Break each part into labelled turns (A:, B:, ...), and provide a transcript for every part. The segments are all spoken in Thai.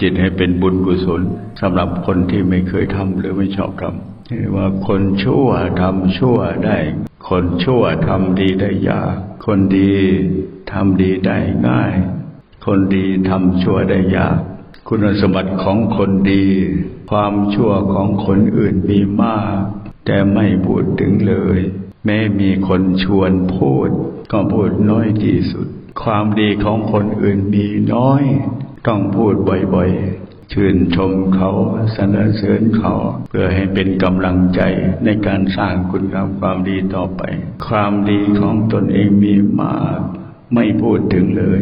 A: จิตให้เป็นบุญกุศลสำหรับคนที่ไม่เคยทำหรือไม่ชอบทำเรียกว่าคนชั่วทำชั่วได้ คนชั่วทำดีได้ยาก คนดีทำดีได้ง่าย คนดีทำชั่วได้ยาก คุณสมบัติของคนดี ความชั่วของคนอื่นมีมาก แต่ไม่พูดถึงเลย แม้มีคนชวนพูด ก็พูดน้อยที่สุด ความดีของคนอื่นมีน้อย ต้องพูดบ่อยๆ ชื่นชมเขาสรรเสริญเขา เพื่อให้เป็นกำลังใจในการสร้างคุณงามความดีต่อไป ความดีของตนเองมีมากไม่พูดถึงเลย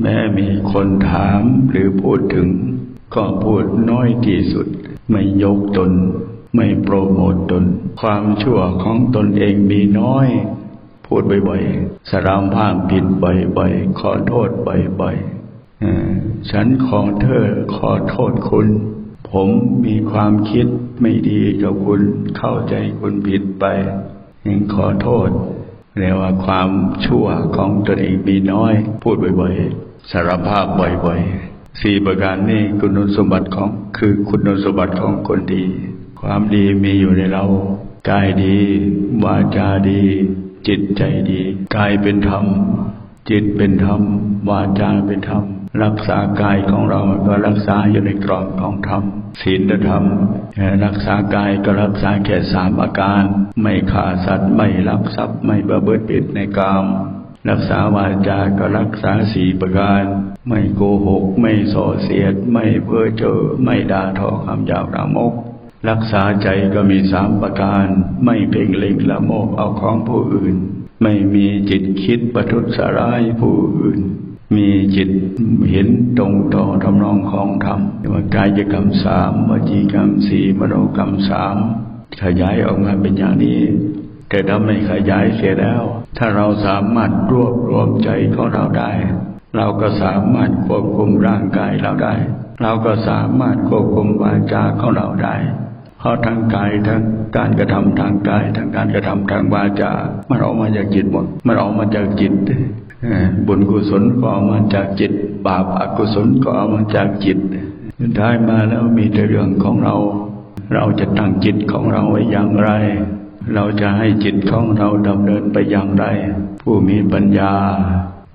A: แม้มีคนถามหรือพูดถึง ก็พูดน้อยที่สุด ไม่ยกตน ไม่โปรโมทตน ความชั่วของตนเองมีน้อย พูดบ่อยๆสรามภาพผิดบ่อยๆ ขอโทษบ่อยๆ ฉันของเธอขอโทษคุณ ผมมีความคิดไม่ดีกับคุณเข้าใจคุณผิดไปยังขอโทษเรียกว่าความชั่วของตนเองมีน้อย พูดบ่อยๆ สารภาพบ่อยๆสี่ประการนี้คุณสมบัติของคือคุณสมบัติของคนดี ความดีมีอยู่ในเรากายดี วาจาดี จิตใจดี กายเป็นธรรม จิตเป็นธรรม วาจาเป็นธรรม รักษากายของเราก็รักษาอยู่ในกรอบของธรรมศีลธรรม รักษากายก็รักษาแค่สามอาการ ไม่ฆ่าสัตว์ไม่ลักทรัพย์ไม่ประพฤติผิดในกามรักษาวาจาก็รักษาสี่ประการ ไม่โกหก ไม่ส่อเสียด ไม่เพ้อเจ้อไม่ด่าทอคำหยาบระมก รักษาใจก็มีสามประการ ไม่เพ่งเล็งละโมบเอาของผู้อื่น ไม่มีจิตคิดประทุษร้ายผู้อื่น มีจิตเห็นตรงต่อทำนองของธรรมว่ากายกรรมสามวจีกรรมสี่มโนกรรมสามขยายออกมาเป็นอย่างนี้ แต่ถ้าไม่ขยายเสียแล้ว ถ้าเราสามารถรวบรวมใจของเราได้ เราก็สามารถควบคุมร่างกายเราได้ เราก็สามารถควบคุมวาจาของเราได้เพราะทั้งกายทั้งการกระทำทางกายทั้งการกระทำทางวาจา มันออกมาจากจิตหมด มันออกมาจากจิต บุญกุศลก็ออกมาจากจิต บาปอกุศลก็ออกมาจากจิตสุดท้ายมาแล้วมีแต่เรื่องของเรา เราจะตั้งจิตของเราไว้อย่างไร เราจะให้จิตของเราดำเนินไปอย่างไร ผู้มีปัญญา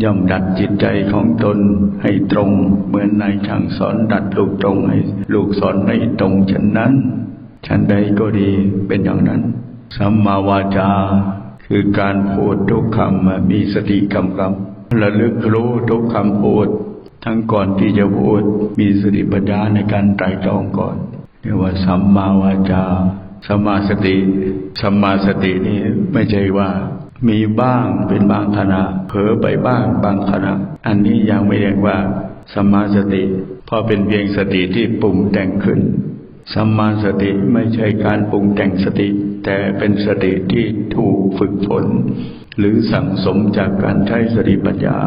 A: ย่อมดัดจิตใจของตนให้ตรง เหมือนนายช่างสอนดัดลูกตรงให้ลูกสอนให้ตรงฉะนั้นฉันใดก็ดีเป็นอย่างนั้นสัมมาวาจา คือการพูดทุกคำมีสติกำกับระลึกรู้ทุกคำพูด ทั้งก่อนที่จะพูดมีสติปัญญาในการไตรตรองก่อนเรียกว่าสัมมาวาจาสัมมาสติสัมมาสตินี่ไม่ใช่ว่า มีบ้างเป็นบางขณะเผลอไปบ้างบางขณะอันนี้ยังไม่เรียกว่าสัมมาสติเพราะเป็นเพียงสติที่ปรุงแต่งขึ้นสัมมาสติไม่ใช่การปรุงแต่งสติ แต่เป็นสติที่ถูกฝึกฝน หรือสั่งสมจากการใช้สติปัญญา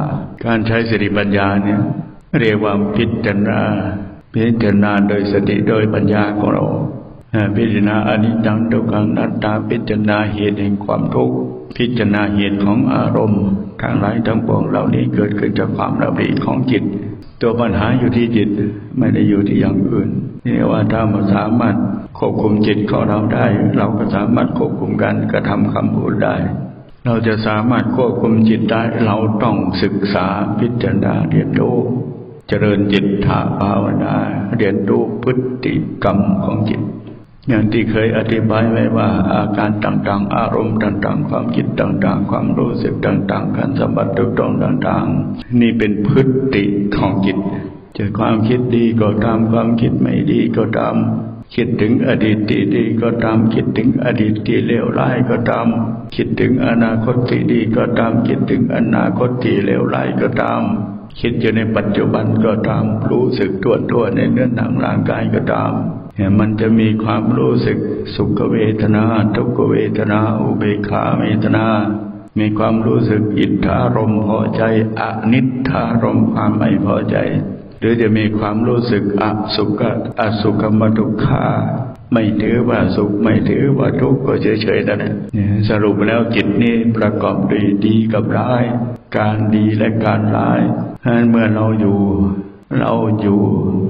A: การใช้สติปัญญาเนี่ยเรียกว่าพิจารณา พิจารณาโดยสติโดยปัญญาของเราพิจารณาอนิจจังทุกขังนัตตาพิจารณาเหตุแห่งความทุกข์พิจารณาเหตุของอารมณ์ทั้งหลายทั้งปวงเหล่านี้เกิดขึ้นจากความระเบิดของจิต ตัวปัญหาอยู่ที่จิตไม่ได้อยู่ที่อย่างอื่นนี่ว่าถ้าเราสามารถควบคุมจิตของเราได้ เราก็สามารถควบคุมการกระทำคำพูดได้ เราจะสามารถควบคุมจิตได้เราต้องศึกษาพิจารณาเรียนรู้เจริญจิตถาภาวนาเรียนรู้พฤติกรรมของจิต อย่างที่เคยอธิบายไว้ว่าอาการต่างๆ อารมณ์ต่างๆ ความคิดต่างๆ ความรู้สึกต่างๆ การสัมผัสตุตรงต่างๆ นี่เป็นพฤติของจิตจะความคิดดีก็ตามความคิดไม่ดีก็ตาม คิดถึงอดีตที่ดีก็ตาม คิดถึงอดีตที่เลวร้ายก็ตาม คิดถึงอนาคตที่ดีก็ตาม คิดถึงอนาคตที่เลวร้ายก็ตาม คิดอยู่ในปัจจุบันก็ตาม รู้สึกตัวตัวในเนื้อหนังร่างกายก็ตาม มันจะมีความรู้สึกสุขเวทนา ทุกเวทนา อุเบกขาเวทนา มีความรู้สึกอิทธารมณ์พอใจ อนิทธารมณ์ความไม่พอใจ หรือจะมีความรู้สึกอสุขอสุขมทุกขาไม่ถือว่าสุขไม่ถือว่าทุกข์ก็เฉยๆนั่นแหละเนี่ยสรุปแล้วจิตนี้ประกอบด้วยดีกับร้าย การดีและการร้ายเมื่อเราอยู่ เราอยู่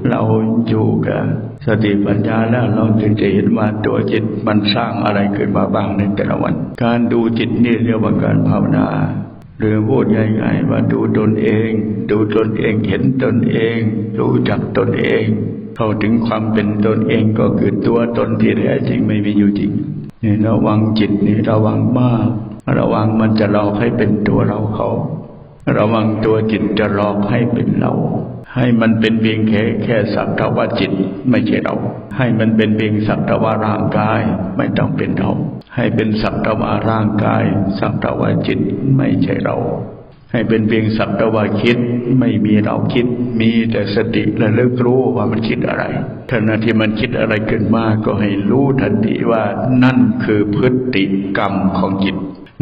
A: เราอยู่กับ สติปัญญาแล้วเราจึงจะเห็นว่าตัวจิตมันสร้างอะไรขึ้นมาบ้างในแต่ละวัน การดูจิตนี่เรียกว่าการภาวนาหรือพูดง่ายๆว่าดูตนเอง ดูตนเองเห็นตนเอง รู้จักตนเอง เข้าถึงความเป็นตนเองก็คือตัวตนที่แท้จริงไม่มีอยู่จริงนี่ระวังจิตนี่ระวังมากระวังมันจะหลอกให้เป็นตัวเราเขา ระวังตัวจิตจะหลอกให้เป็นเรา ให้มันเป็นเพียงแค่แค่สักแต่ว่าจิตไม่ใช่เรา ให้มันเป็นเพียงสักแต่ว่าร่างกายไม่ต้องเป็นเรา ให้เป็นสักแต่ว่าร่างกายสักแต่ว่าจิตไม่ใช่เรา ให้เป็นเพียงสักแต่ว่าคิดไม่มีเราคิด มีแต่สติและเลิกรู้ว่ามันคิดอะไรขณะที่มันคิดอะไรขึ้นมาก็ให้รู้ทันทีว่านั่นคือพฤติกรรมของจิต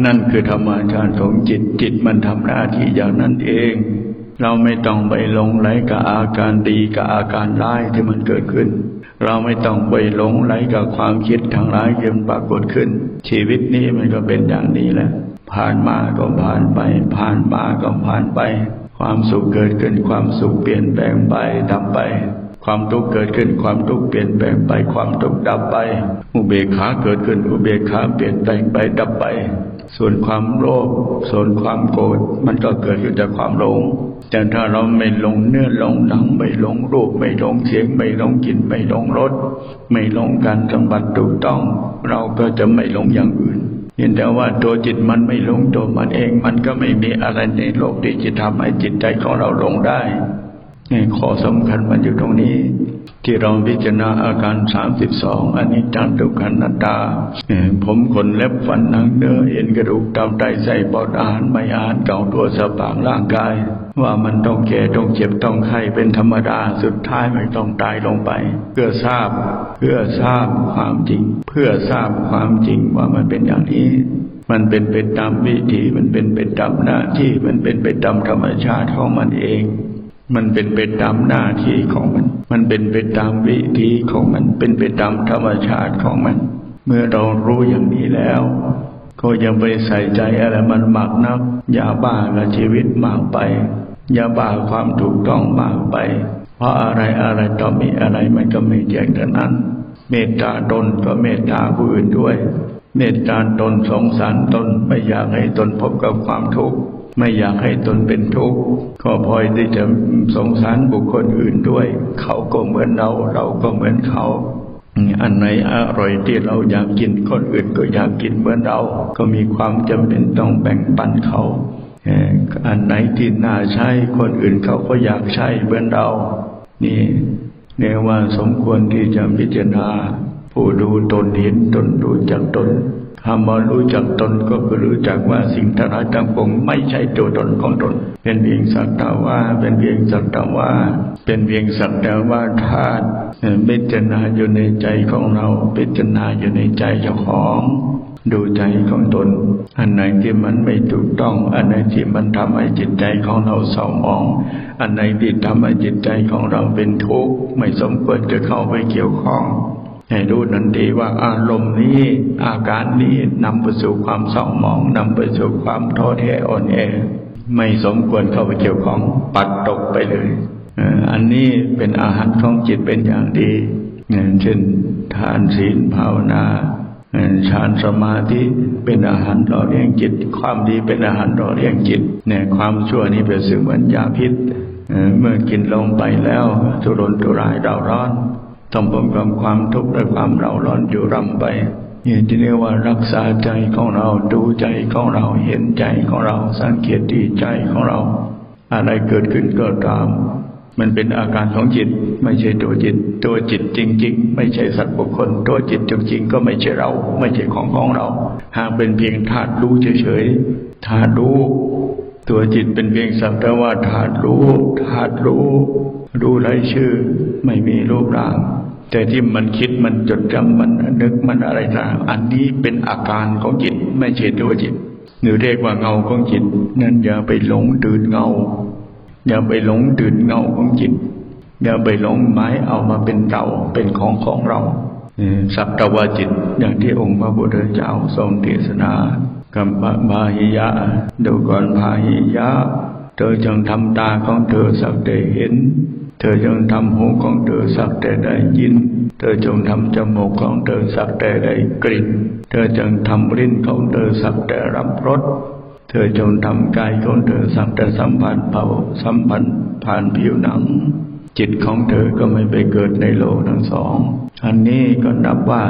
A: นั่นคือธรรมชาติของจิตจิตมันทำหน้าที่อย่างนั้นเอง เราไม่ต้องไปหลงไหลกับอาการดีกับอาการร้ายที่มันเกิดขึ้น เราไม่ต้องไปหลงไหลกับความคิดทางร้ายที่มันปรากฏขึ้น ชีวิตนี้มันก็เป็นอย่างนี้แหละ ผ่านมาก็ผ่านไป ผ่านมาก็ผ่านไป ความสุขเกิดขึ้นความสุขเปลี่ยนแปลงไปดับไป ความทุกข์เกิดขึ้น ความทุกข์เปลี่ยนแปลงไป ความทุกข์ดับไป อุเบกขาเกิดขึ้น อุเบกขาเปลี่ยนแปลงไปดับไป ส่วนความโลภ ส่วนความโกรธ มันก็เกิดขึ้นจากความหลง แต่ถ้าเราไม่หลงเนื้อหลงหนัง ไม่หลงรูป ไม่หลงเสียง ไม่หลงกลิ่น ไม่หลงรส ไม่หลงการสัมผัสถูกต้อง เราก็จะไม่หลงอย่างอื่นเห็นแต่ว่าตัวจิตมันไม่หลงตัวมันเอง มันก็ไม่มีอะไรในโลกที่จะทำให้จิตใจของเราหลงได้ นี่ขอสำคัญมันอยู่ตรงนี้ ที่เราพิจารณาอาการสามสิบสองอันนี้จังทุกขันนัตตา ผมขนเล็บฟันหนังเนื้อเอ็นกระดูกตับไตไส้ปอดอาหารไม่อาหารเก่าตัวสปางร่างกาย ว่ามันต้องแก่ต้องเจ็บต้องไข้เป็นธรรมดาสุดท้ายไม่ต้องตายลงไป เพื่อทราบ เพื่อทราบความจริง เพื่อทราบความจริงว่ามันเป็นอย่างนี้มันเป็นไปตามวิธีมันเป็นไปตามหน้าที่มันเป็นไปตามธรรมชาติของมันเอง มันเป็นไปตามหน้าที่ของมัน มันเป็นไปตามวิธีของมัน เป็นไปตามธรรมชาติของมัน เมื่อเรารู้อย่างนี้แล้ว ก็ยังไปใส่ใจอะไรมันมากนัก อย่าบ้ากับชีวิตมากไป อย่าบ้าความถูกต้องมากไป เพราะอะไรอะไรต่อมีอะไรมันก็ไม่แยกแต่นั้น เมตตาตนก็เมตตาผู้อื่นด้วย เมตตาตนสงสารตนไม่อยากให้ตนพบกับความทุกข์ ไม่อยากให้ตนเป็นทุกข์ก็พลอยที่จะสงสารบุคคลอื่นด้วย เขาก็เหมือนเรา เราก็เหมือนเขาอันไหนอร่อยที่เราอยากกินคนอื่นก็อยากกินเหมือนเรา ก็มีความจำเป็นต้องแบ่งปันเขาอันไหนที่น่าใช้คนอื่นเขาก็อยากใช้เหมือนเรา นี่เรียกว่าสมควรที่จะพิจารณาผู้ดูตนเห็นตนรู้จักตน คำว่ารู้จักตนก็คือรู้จักว่าสิ่งทั้งหลายทั้งปวงไม่ใช่ตัวตนของตน เป็นเพียงสักแต่ว่า เป็นเพียงสักแต่ว่า เป็นเพียงสักแต่ว่าธาตุเอ่อพิจารณาอยู่ในใจของเราพิจารณาอยู่ในใจเจ้าของดูใจของตน อันไหนที่มันไม่ถูกต้อง อันไหนที่มันทำให้จิตใจของเราเศร้าหมอง อันไหนที่ทำให้จิตใจของเราเป็นทุกข์ไม่สมควรจะเข้าไปเกี่ยวข้อง ให้รู้นันทีว่าอารมณ์นี้อาการนี้นำไปสู่ความเศร้าหมองนำไปสู่ความท้อแท้อ่อนแอ ไม่สมควรเข้าไปเกี่ยวของปัดตกไปเลยอันนี้เป็นอาหารของจิตเป็นอย่างดีเช่นทานศีลภาวนาฌานสมาธิเป็นอาหารหล่อเลี้ยงจิต ความดีเป็นอาหารหล่อเลี้ยงจิตเนี่ยความชั่วนี้เป็นสิ่งเหมือนยาพิษเอ่อเมื่อกินลงไปแล้วทุรนทุรายเราร้อน ต้องพบกับความทุกข์และความเราร้อนอยู่ร่ำไปนี่ที่เรียกว่ารักษาใจของเราดูใจของเราเห็นใจของเรา สังเกตที่ใจของเรา อะไรเกิดขึ้นก็ตาม มันเป็นอาการของจิต ไม่ใช่ตัวจิต ตัวจิตจริง ๆ ไม่ใช่สัตว์บุคคล ตัวจิตจริงๆก็ไม่ใช่เรา ไม่ใช่ของของเรา หากเป็นเพียงธาตุรู้เฉยๆธาตุรู้ ตัวจิตเป็นเพียงสักแต่ว่าธาตุรู้ธาตุรู้ รู้รชื่อ ไม่มีรูปร่าง แต่ที่มันคิดมันจดจำมันนึกมันอะไรต่างอันนี้เป็นอาการของจิตไม่ใช่ตัวจิตหรือเรียกว่าเงาของจิต นั้นอย่าไปหลงตื่นเงา อย่าไปหลงตื่นเงาของจิต อย่าไปหลงหมายเอามาเป็นเราเป็นของของเรา สัพตวาจิตอย่างที่องค์พระพุทธเจ้าทรงเทศนากัมปะพาหิยะดูก่อนพาหิยะ เธอจงทำตาของเธอสักแต่เห็น เธอจงทำหูของเธอสักแต่ได้ยิน เธอจงทำจมูกของเธอสักแต่ได้กลิ่น เธอจงทำลิ้นของเธอสักแต่รับรส เธอจงทำกายของเธอสักแต่สัมผัสเผาสัมพันธ์ผ่านผิวหนัง จิตของเธอก็ไม่ไปเกิดในโลกทั้งสอง อันนี้ก็นับว่า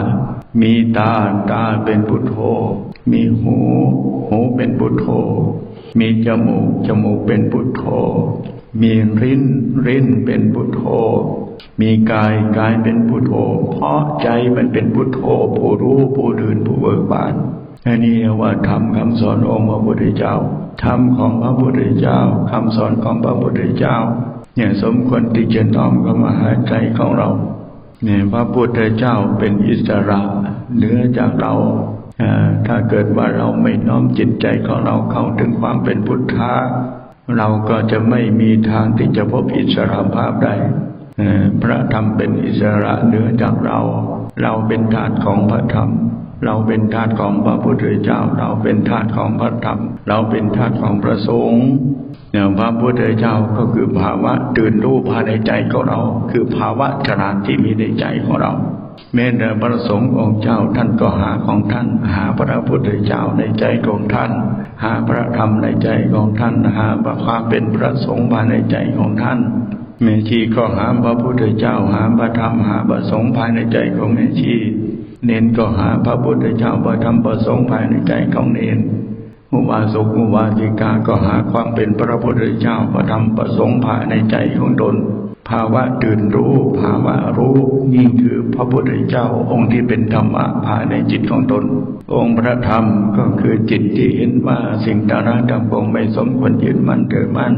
A: มีตาตาเป็นพุทโธ มีหู หูเป็นพุทโธ มีจมูกจมูกเป็นพุทโธ มีริ้นริ้นเป็นพุทโธ มีกายกายเป็นพุทโธ เพราะใจมันเป็นพุทโธผู้รู้ผู้ตื่นผู้เบิกบานอันนี้ว่าธรรมคำสอนองค์พระพุทธเจ้าธรรมของพระพุทธเจ้าคำสอนของพระพุทธเจ้า เนี่ยสมควรที่จะน้อมเข้ามาหาใจของเราเนี่ยพระพุทธเจ้าเป็นอิสระเหนือจากเราถ้าเกิดว่าเราไม่น้อมจิตใจของเราเข้าถึงความเป็นพุทธะเราก็จะไม่มีทางที่จะพบอิสระภาพได้พระธรรมเป็นอิสระเหนือจากเรา เราเป็นทาสของพระธรรม เราเป็นทาสของพระพุทธเจ้า เราเป็นทาสของพระธรรม เราเป็นทาสของพระสงฆ์อย่างพระพุทธเจ้าก็คือภาวะตื่นรู้ภายในใจของเรา คือภาวะฉลาดที่มีในใจของเราแม้แต่พระสงฆ์องค์เจ้าท่านก็หาของท่าน หาพระพุทธเจ้าในใจของท่าน หาพระธรรมในใจของท่านหาความเป็นพระสงฆ์ภายในใจของท่านแม่ชีก็หาพระพุทธเจ้า หาพระธรรมหาพระสงฆ์ภายในใจของแม่ชี เน้นก็หาพระพุทธเจ้าพระธรรมพระสงฆ์ภายในใจของเน้นอุบาสกอุบาสิกาก็หาความเป็นพระพุทธเจ้าพระธรรมพระสงฆ์ภายในใจของตน ภาวะตื่นรู้ ภาวะรู้นี่คือพระพุทธเจ้าองค์ที่เป็นธรรมะภายในจิตของตน องค์พระธรรมก็คือจิตที่เห็นว่าสิ่งต่างๆทั้งปวงไม่สมควรยึดมั่นถือมั่น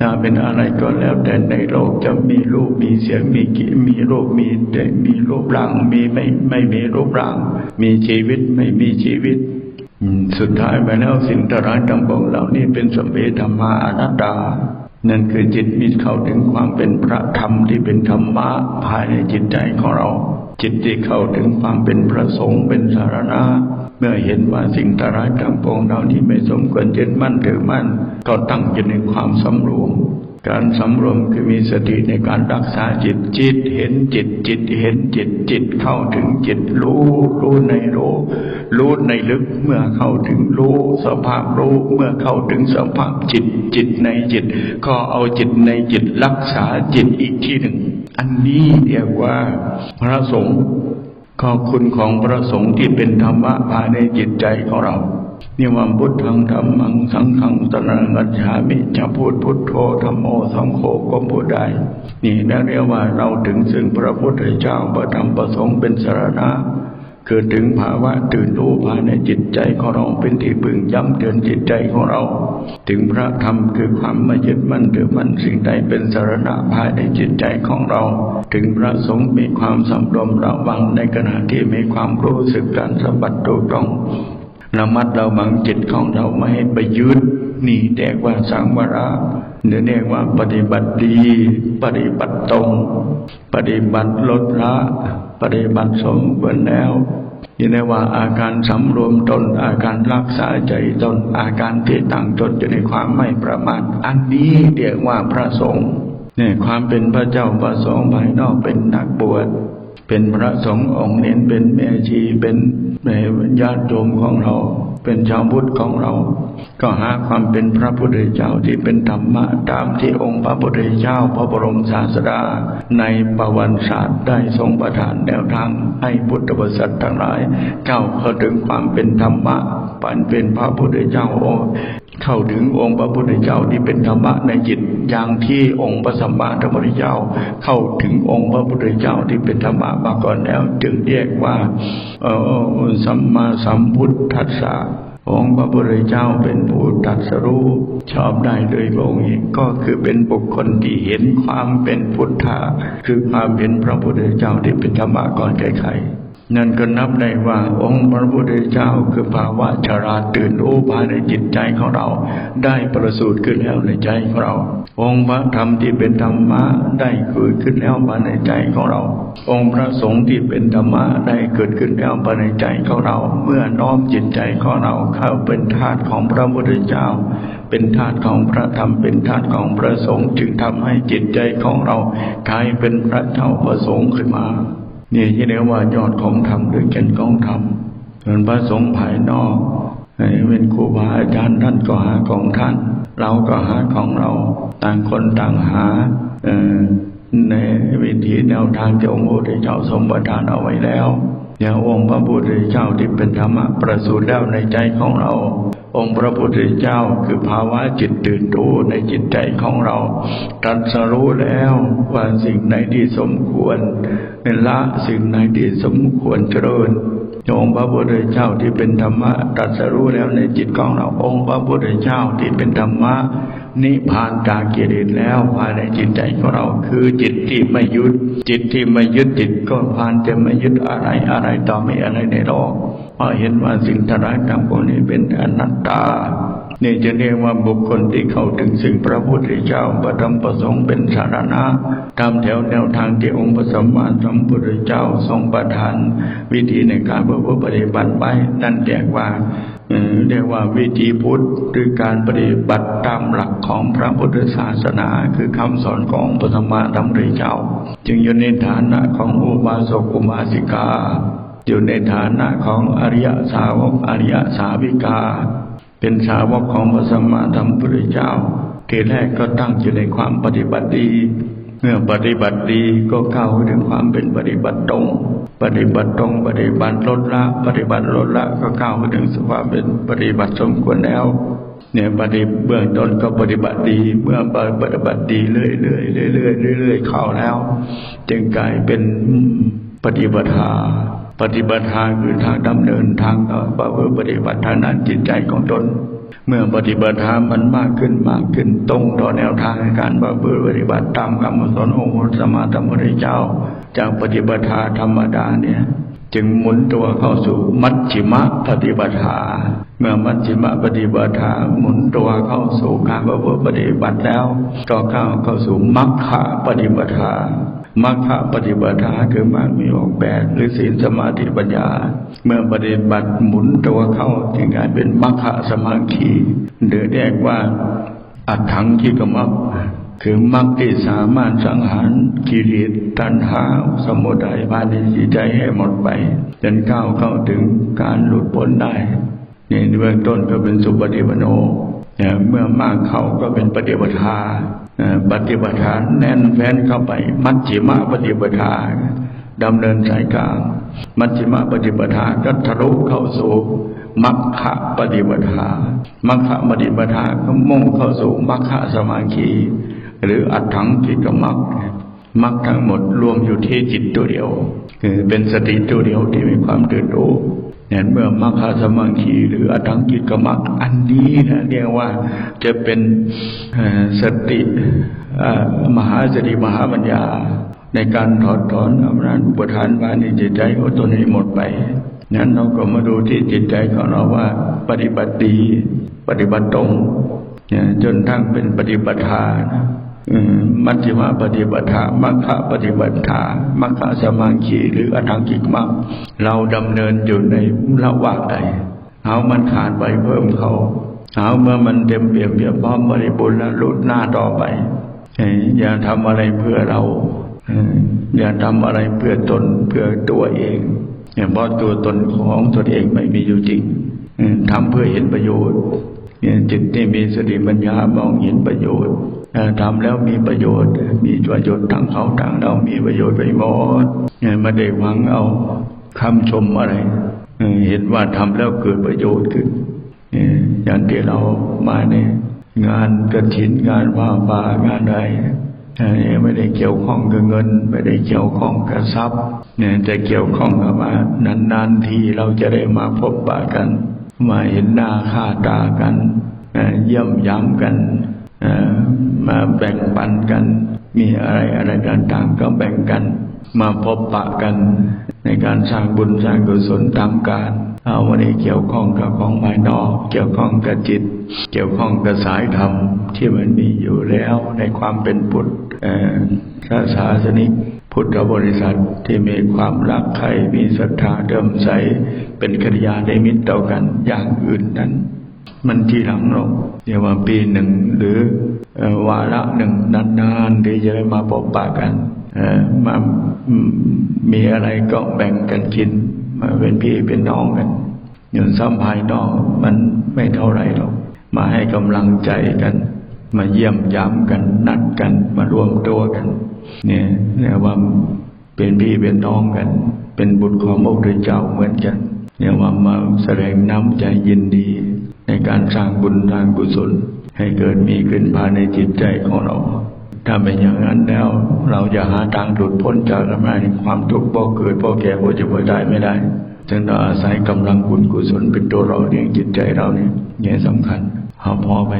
A: ถ้าเป็นอะไรก็แล้วแต่ในโลกจะมีรูปมีเสียงมีกิมีรูปมีเด็มีรูปร่างมีไม่ไม่มีรูปร่าง มีชีวิตไม่มีชีวิตสุดท้ายไปแล้วสิ่งต่างๆทั้งปวงเหล่านี้เป็นสมเด็จธรรมาอนัตตานั่นคือจิตมีเข้าถึงความเป็นพระธรรมที่เป็นธรรมะภายในจิตใจของเรา จิตที่เข้าถึงความเป็นพระสงฆ์เป็นสารณะ เมื่อเห็นว่าสิ่งต่างๆทั้งปวงเหล่านี้ไม่สมควรยึดมั่นถือมั่น ก็ตั้งอยู่ในความสำรวม การสำรวมคือมีสติในการรักษาจิตจิต เห็นจิตจิตเห็นจิตจิตเข้าถึงจิตรู้รู้ในรู้รู้ในลึกเมื่อเข้าถึงรู้สภาพรู้เมื่อเข้าถึงสภาพจิตจิตในจิต ก็เอาจิตในจิตรักษาจิตอีกที่หนึ่ง อันนี้เรียกว่าพระสงฆ์ ขอบคุณของพระสงฆ์ที่เป็นธรรมะภายในจิตใจของเรานี่วัมพุทธังธรรมังสังฆังตระงัจฉามิจะพูดพุทโธธรรมโอสังโฆก็พูดได้ นี่นั่นเรียกว่าเราถึงซึ่งพระพุทธเจ้าประธรรมประสงค์เป็นสารณะ คือถึงภาวะตื่นรู้ภายในจิตใจของเราเป็นที่พึงย้ำเตือนจิตใจของเรา ถึงพระธรรมคือความไม่ยึดมั่นถือมั่นสิ่งใดเป็นสารณะภายในจิตใจของเรา ถึงพระสงฆ์มีความสำรวมระวังในขณะที่มีความรู้สึกการสมบัติถูกต้องระมัดระวังจิตของเราไม่ให้ไปยึดนี่เรียกว่าสังวระหรือเรียกว่าปฏิบัติดี ปฏิบัติตรง ปฏิบัติลดละ ปฏิบัติสมบูรณ์แล้วนี่เรียกว่าอาการสำรวมตนอาการรักษาใจตนอาการที่ตั้งตนอยู่ในความไม่ประมาทอันนี้เรียกว่าพระสงฆ์เนี่ยความเป็นพระเจ้าพระสงฆ์ภายนอกเป็นนักบวชเป็นพระสงฆ์องค์เน้นเป็นแม่ชีเป็นญาติโยมของเรา เป็นชาวพุทธของเรา ก็หาความเป็นพระพุทธเจ้าที่เป็นธรรมะตามที่องค์พระพุทธเจ้าพระบรมศาสดา ในประวัติศาสตร์ได้ทรงประทานแนวทางให้พุทธบริษัททั้งหลายก้าวเข้าถึงความเป็นธรรมะปันเป็นพระพุทธเจ้าเข้าถึงองค์พระพุทธเจ้าที่เป็นธรรมะในจิตอย่างที่องค์พระสัมมาสัมพุทธเจ้า เข้าถึงองค์พระพุทธเจ้าที่เป็นธรรมะมาก่อนแล้ว จึงเรียกว่าเอ่อสัมมาสัมพุทธัสสะ องค์พระพุทธเจ้าเป็นผู้ตัดสรู้ชอบได้โดยพระองค์เองก็คือเป็นบุคคลที่เห็นความเป็นพุทธะคือความเป็นพระพุทธเจ้าที่เป็นธรรมะก่อนใครๆ นั่นก็นับได้ว่าองค์พระพุทธเจ้าคือภาวะชราตื่นรู้ภายในจิตใจของเรา ได้ประสูติขึ้นแล้วในใจของเรา องค์พระธรรมที่เป็นธรรมะได้เกิดขึ้นแล้วภายในใจของเรา องค์พระสงฆ์ที่เป็นธรรมะได้เกิดขึ้นแล้วภายในใจของเรา เมื่อน้อมจิตใจของเราเข้าเป็นทาสของพระพุทธเจ้า เป็นธาตุของพระธรรมเป็นธาตุของพระสงฆ์จึงทำให้จิตใจของเรากลายเป็นพระเจ้าประสงค์ขึ้นมา นี่ที่เรียกว่ายอดของธรรมหรือแก่นของธรรมส่วนพระสงฆ์ภายนอกเป็นครูบาอาจารย์ท่านก็หาของท่าน เราก็หาของเราต่างคนต่างหาในวิธีแนวทางที่องค์พระพุทธเจ้าทรงประทานเอาไว้แล้ว อย่างองค์พระพุทธเจ้าที่เป็นธรรมะประสูติแล้วในใจของเรา องค์พระพุทธเจ้าคือภาวะจิตตื่นรู้ในจิตใจของเราตรัสรู้แล้วว่าสิ่งไหนที่สมควรละสิ่งไหนที่สมควรเจริญองค์พระพุทธเจ้าที่เป็นธรรมะตรัสรู้แล้วในจิตของเราองค์พระพุทธเจ้าที่เป็นธรรมะนิพพานจากกิเลสแล้วภายในจิตใจของเรา คือจิตที่ไม่ยึดจิตที่ไม่ยึดจิตก็พานจะไม่ยึดอะไรอะไรต่อไม่อะไรในโลก ราะเห็นว่าสิ่งทั้งหลายทั้งปวงนี้เป็นอนัตตานี่จะเรียกว่าบุคคลที่เข้าถึงสิ่งพระพุทธเจ้าประธรรมประสงค์เป็นสารณะตามแถวแนวทางที่องค์พระสัมมาสัมพุทธเจ้าทรงประทาน วิธีในการประพฤติปฏิบัติไว้นั่นเรียกว่าเรียกว่าวิธีพุทธหรือการปฏิบัติตามหลักของพระพุทธศาสนา คือคำสอนของพระสัมมาสัมพุทธเจ้า จึงอยู่ในฐานะของอุบาสกอุบาสิกา อยู่ในฐานะของอริยสาวกอริยสาวิกา เป็นสาวกของพระสัมมาสัมพุทธเจ้าทีแรกก็ตั้งอยู่ในความปฏิบัติดี เมื่อปฏิบัติดีก็เข้าถึงความเป็นปฏิบัติตรง ปฏิบัติตรงปฏิบัติลดละ ปฏิบัติลดละก็เข้าถึงสภาพเป็นปฏิบัติสมควรแล้วเนี่ยปฏิเบื้องต้นก็ปฏิบัติดี เมื่อปฏิบัติดีเรื่อยๆเรื่อยๆเรื่อยๆเรื่อยเข้าแล้ว จึงกลายเป็น ปฏิบัติธรรมปฏิบัติาคือทางดำเนินทางเอ่อเพื่อปฏิบัติทางด้นจิตใจของตน เมื่อปฏิบัติธรรมมันมากขึ้นมากขึ้นตรงต่อแนวทางในการเพื่อปฏิบัติตามคำสอนองค์พระสัมมาสัมพุทธเจ้า จากปฏิบัติธรรมธรรมดาเนี่ยจึงหมุนตัวเข้าสู่มัชฌิมปฏิบัติธรรมเมื่อมัชฌิมปฏิบัติธรรมหมุนตัวเข้าสู่การประพฤติปฏิบัติแล้ว ก็เข้าเข้าสู่มัคคะปฏิบัติ ธรรมมัคคะปฏิบัติคือมรรคมีองค์แปดหรือศีลสมาธิปัญญา เมื่อปฏิบัติหมุนตัวเข้าจึงกลายเป็นมัคคะสมาธิหรือเรียกว่าอัตถังคิกมัคคือมรรคที่สามารถสังหารกิเลสตัณหาสมุทัยภายในจิตใจให้หมดไปจนก้าวเข้าถึงการหลุดพ้นได้นี่เบื้องต้นก็เป็นสุปฏิปโน เมื่อมากเข้าก็เป็นปฏิปทาเอ่อปฏิปทาแน่นแฟ้นเข้าไป มัชฌิมปฏิปทาดำเนินสายกลางมัชฌิมปฏิปทาก็ทะลุเข้าสู่มัคคะปฏิปทามัคคะปฏิปทาก็มุ่งเข้าสู่มัคคะสมาธิหรืออัตถังกิกมัค มัคทั้งหมดรวมอยู่ที่จิตตัวเดียว คือเป็นสติตัวเดียวที่มีความตื่นรู้เนี่ยเมื่อมัคคสมาธิหรืออัตถังกิกมัคอันนี้นะเรียกว่าจะเป็นสติมหาสติมหาปัญญา ในการถอดถอนอำนาจอุปทานภายในจิตใจของตนให้หมดไปนั้นเราก็มาดูที่จิตใจของเราว่า ปฏิบัติดี ปฏิบัติตรงเนี่ยจนทั้งเป็นปฏิบัติทานอื มัชฌิมาปฏิบัติธรรมมัคคะปฏิบัติธรรมมัคคะสมาธิหรืออนังกิกมัคเราดำเนินอยู่ในระหว่างใดเอามันขาดไปเพิ่มเขาเอาเมื่อมันเต็มเปี่ยมเปี่ยมพร้อมบริบูรณ์แล้วลุดหน้าต่อไปอย่าทำอะไรเพื่อเราอย่าทำอะไรเพื่อตนเพื่อตัวเองเพราะตัวตนของตนเองไม่มีอยู่จริงเอ่อทำเพื่อเห็นประโยชน์ จิตที่มีสติปัญญามองเห็นประโยชน์ทำแล้วมีประโยชน์ มีประโยชน์ทั้งเขาทั้งเรา มีประโยชน์ไปหมดเนี่ยไม่ได้หวังเอาคำชมอะไร เห็นว่าทำแล้วเกิดประโยชน์ขึ้นอย่างที่เรามาเนี่ยงานกระถินงานว่าป่างานอะไรอันนี้ไม่ได้เกี่ยวข้องกับเงิน ไม่ได้เกี่ยวข้องกับทรัพย์เนี่ยจะเกี่ยวข้องกับว่านานๆทีเราจะได้มาพบปะกัน มาเห็นหน้าค่าตากันเยี่ยมย้ำกันมาแบ่งปันกัน มีอะไรอะไรต่างๆ ก็แบ่งกัน มาพบปะกันในการสร้างบุญสร้างกุศลตามการ เอาวันนี้เกี่ยวข้องกับของภายนอก เกี่ยวข้องกับจิต เกี่ยวข้องกับสายธรรมที่มันมีอยู่แล้วในความเป็นพุทธเอ่อพระศาสนิกพุทธบริษัทที่มีความรักใคร่มีศรัทธาเดิมใสเป็นกัลยาณมิตรต่อกันอย่างอื่นนั้น มันทีหลังเราเรียกว่าปีหนึ่งหรืออวาระหนึ่งนานๆที่จะได้มาพบปะกันมามีอะไรก็แบ่งกันกิน มาเป็นพี่เป็นน้องกันอย่างซ้ำภายนอกมันไม่เท่าไรหรอกมาให้กำลังใจกัน มาเยี่ยมยามกันนัดกัน มารวมตัวกัน เนี่ยเรียกว่าเป็นพี่เป็นน้องกัน เป็นบุตรของพระพุทธเจ้าเหมือนกันเรียกว่ามาแสดงน้ำใจยินดี ในการสร้างบุญสร้างกุศล ให้เกิดมีขึ้นภายในจิตใจของเรา ถ้าเป็นอย่างนั้นแล้ว เราจะหาทางหลุดพ้นจากอำนาจแห่งความทุกข์บ่เกิดบ่แก่บ่เจ็บบ่ตายไม่ได้จึงต้องอาศัยกำลังบุญกุศลเป็นตัวเราเลี้ยงจิตใจเราเนี่ยเนี่ยสำคัญเอาพอไป